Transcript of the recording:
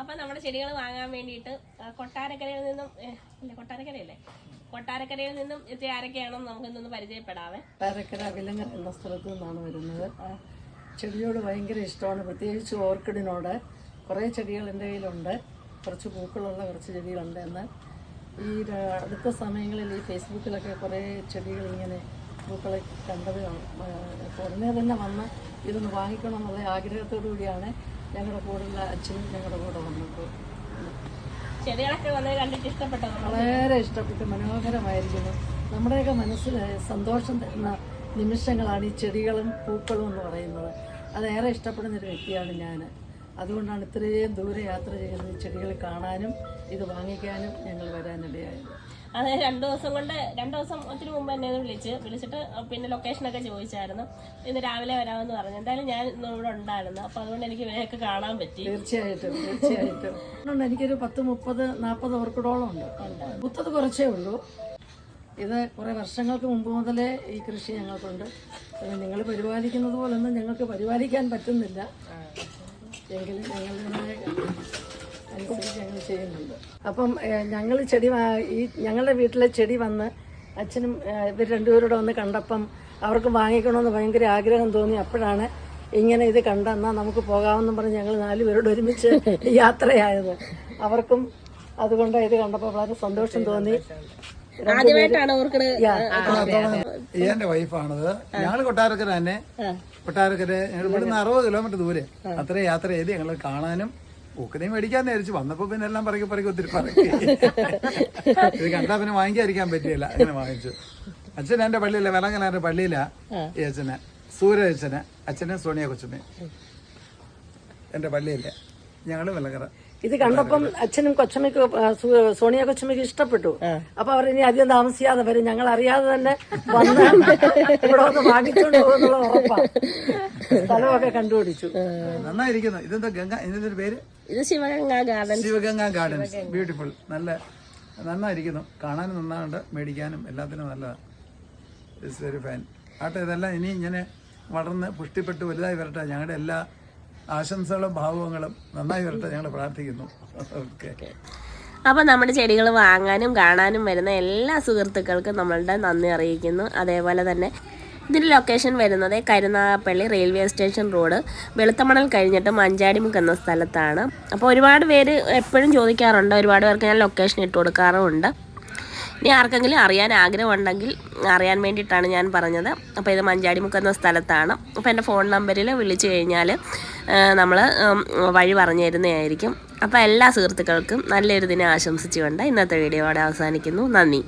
അപ്പൊ നമ്മുടെ ചെടികൾ വാങ്ങാൻ വേണ്ടിയിട്ട് കൊട്ടാരക്കരയിൽ നിന്നും അല്ല കൊട്ടാരക്കരയല്ലേ? കൊട്ടാരക്കരയിൽ നിന്നും എത്തിയ ആരൊക്കെയാണെന്ന് നമുക്ക് ഇന്നൊന്ന് പരിചയപ്പെടാവേ? കൊട്ടാരക്കര എന്ന സ്ഥലത്തു നിന്നാണ് വരുന്നത്. ചെടിയോട് ഭയങ്കര ഇഷ്ടമാണ്. പ്രത്യേകിച്ച് ഓർക്കിഡിനോട്. കുറേ ചെടികൾ എന്റെ കയ്യിലുണ്ട്. കുറച്ച് പൂക്കളുള്ള കുറച്ച് ചെടികളുണ്ട് എന്നാൽ ഈ അടുത്ത സമയങ്ങളിൽ ഈ ഫേസ്ബുക്കിലൊക്കെ കുറേ ചെടികൾ ഇങ്ങനെ പൂക്കളെ കണ്ടത് കാണും. ഉടനെ തന്നെ വന്ന് ഇതൊന്ന് വാങ്ങിക്കണം എന്നുള്ള ആഗ്രഹത്തോടു കൂടിയാണ് ഞങ്ങളുടെ കൂടെയുള്ള അച്ഛനും ഞങ്ങളുടെ കൂടെ വന്നത്. ചെടികളൊക്കെ വന്നത് കണ്ടിട്ട് ഇഷ്ടപ്പെട്ടു വളരെ ഇഷ്ടപ്പെട്ട്. മനോഹരമായിരിക്കുന്നു. നമ്മുടെയൊക്കെ മനസ്സിൽ സന്തോഷം തരുന്ന നിമിഷങ്ങളാണ് ഈ ചെടികളും പൂക്കളും എന്ന് പറയുന്നത്. അതേറെ ഇഷ്ടപ്പെടുന്ന ഒരു വ്യക്തിയാണ് ഞാൻ അതുകൊണ്ടാണ് ഇത്രയും ദൂരെ യാത്ര ചെയ്യുന്നത് ചെടികൾ കാണാനും ഇത് വാങ്ങിക്കാനും ഞങ്ങൾ വരാനിടയായത് അതെ രണ്ടു ദിവസം കൊണ്ട് രണ്ടു ദിവസം ഒത്തിരി മുമ്പ് എന്നെ വിളിച്ച് വിളിച്ചിട്ട് പിന്നെ ലൊക്കേഷനൊക്കെ ചോദിച്ചായിരുന്നു. ഇന്ന് രാവിലെ വരാമെന്ന് പറഞ്ഞു. എന്തായാലും ഞാൻ ഇന്ന് ഇവിടെ ഉണ്ടായിരുന്നു. അപ്പൊ അതുകൊണ്ട് എനിക്ക് ഇവരെയൊക്കെ കാണാൻ പറ്റി. തീർച്ചയായിട്ടും തീർച്ചയായിട്ടും. അതുകൊണ്ട് എനിക്കൊരു പത്ത് മുപ്പത് നാൽപ്പത് ഓർക്കിഡോളം ഉണ്ട്. മുത്തത് കുറച്ചേ ഉള്ളൂ. ഇത് കുറെ വർഷങ്ങൾക്ക് മുമ്പ് മുതലേ ഈ കൃഷി ഞങ്ങൾക്കുണ്ട്. നിങ്ങൾ പരിപാലിക്കുന്നത് പോലൊന്നും ഞങ്ങൾക്ക് പരിപാലിക്കാൻ പറ്റുന്നില്ല. എങ്കിലും ഞങ്ങളുടെ ഞങ്ങൾ ചെയ്യുന്നുണ്ട് അപ്പം ഞങ്ങൾ ചെടി ഈ ഞങ്ങളുടെ വീട്ടിലെ ചെടി വന്ന് അച്ഛനും ഇവർ രണ്ടുപേരോടെ വന്ന് കണ്ടപ്പം അവർക്ക് വാങ്ങിക്കണമെന്ന് ഭയങ്കര ആഗ്രഹം തോന്നി. അപ്പോഴാണ് ഇങ്ങനെ ഇത് കണ്ടെന്നാൽ നമുക്ക് പോകാമെന്നും പറഞ്ഞ് ഞങ്ങൾ നാലുപേരോട് ഒരുമിച്ച് യാത്രയായത്. അവർക്കും അതുകൊണ്ട് ഇത് കണ്ടപ്പോൾ വളരെ സന്തോഷം തോന്നി. ആദ്യമായിട്ടാണ് എന്റെ വൈഫാണത്. ഞങ്ങൾ കൊട്ടാരക്കര തന്നെ. കൊട്ടാരക്കര ഞങ്ങൾ ഇവിടുന്ന് അറുപത് കിലോമീറ്റർ ദൂരെ. അത്ര യാത്ര ചെയ്ത് ഞങ്ങൾ കാണാനും പൂക്കനെയും മേടിക്കാൻ നേരിച്ചു വന്നപ്പോ പിന്നെ എല്ലാം പറക്കി പറക്കി ഒത്തിരി പറക്കി. ഇത് കണ്ടാ പിന്നെ വാങ്ങിക്കാതിരിക്കാൻ പറ്റിയില്ല. അങ്ങനെ വാങ്ങിച്ചു. അച്ഛൻ എന്റെ പള്ളിയില്ല വിലങ്ങനാന്റെ പള്ളിയിലാ. ഈ അച്ഛന് സൂര്യ അച്ഛനെ അച്ഛനെ സോണിയ കൊച്ചുമേ. എന്റെ പള്ളിയില്ല ഞങ്ങൾ വിലങ്ങറ ഇത് കണ്ടപ്പം അച്ഛനും കൊച്ചമ്മയ്ക്കും സോണിയ കൊച്ചമ്മയ്ക്ക് ഇഷ്ടപ്പെട്ടു. അപ്പൊ അവർ ഇനി അധികം താമസിയാതെ വരും. ഞങ്ങൾ അറിയാതെ തന്നെ വന്ന് ഇവിടെ ഒന്ന് വാങ്ങിച്ചോണ്ട് പോകുന്നുള്ള ഉറപ്പാണ് സ്ഥലമൊക്കെ കണ്ടുപിടിച്ചു. നന്നായിരിക്കുന്നു. ഇതെന്താ ഗംഗ ഇതിന്റെ പേര്? ഇത് Sivaganga garden Sivaganga gardens. Beautiful നല്ല നന്നായിരിക്കുന്നു. കാണാനും നന്നാണ്ട് മേടിക്കാനും എല്ലാത്തിനും നല്ലതാണ് ഇറ്റ്സ് വെരി ഫൈൻ ആട്ടെ ഇതെല്ലാം ഇനി ഇങ്ങനെ വളർന്ന് പുഷ്ടിപ്പെട്ട് വലുതായി വരട്ടെ. ഞങ്ങളുടെ എല്ലാ ആശംസകളും ഭാവങ്ങളും നന്നായി വരട്ടെ ഞങ്ങൾ പ്രാർത്ഥിക്കുന്നു. ഓക്കെ. അപ്പോൾ നമ്മുടെ ചെടികൾ വാങ്ങാനും കാണാനും വരുന്ന എല്ലാ സുഹൃത്തുക്കൾക്കും നമ്മളുടെ നന്ദി അറിയിക്കുന്നു. അതേപോലെ തന്നെ ഇതിന്റെ ലൊക്കേഷൻ വരുന്നത് Karunagappally railway station road Veluthamanal കഴിഞ്ഞിട്ട് മഞ്ചാടിമുക്ക് എന്ന സ്ഥലത്താണ്. അപ്പോൾ ഒരുപാട് പേര് എപ്പോഴും ചോദിക്കാറുണ്ട് ഒരുപാട് പേർക്ക് ഞാൻ ലൊക്കേഷൻ ഇട്ട് കൊടുക്കാറുമുണ്ട്. ഇനി ആർക്കെങ്കിലും അറിയാൻ ആഗ്രഹമുണ്ടെങ്കിൽ അറിയാൻ വേണ്ടിയിട്ടാണ് ഞാൻ പറഞ്ഞത്. അപ്പോൾ ഇത് മഞ്ചാടിമുക്ക് എന്ന സ്ഥലത്താണ്. അപ്പോൾ എന്റെ ഫോൺ നമ്പറിൽ വിളിച്ചു കഴിഞ്ഞാൽ നമ്മൾ വഴി പറഞ്ഞു തരുന്നതായിരിക്കും അപ്പോൾ എല്ലാ സുഹൃത്തുക്കൾക്കും നല്ലൊരു ദിനം ആശംസിച്ചുകൊണ്ട് ഇന്നത്തെ വീഡിയോ അവിടെ അവസാനിക്കുന്നു. നന്ദി.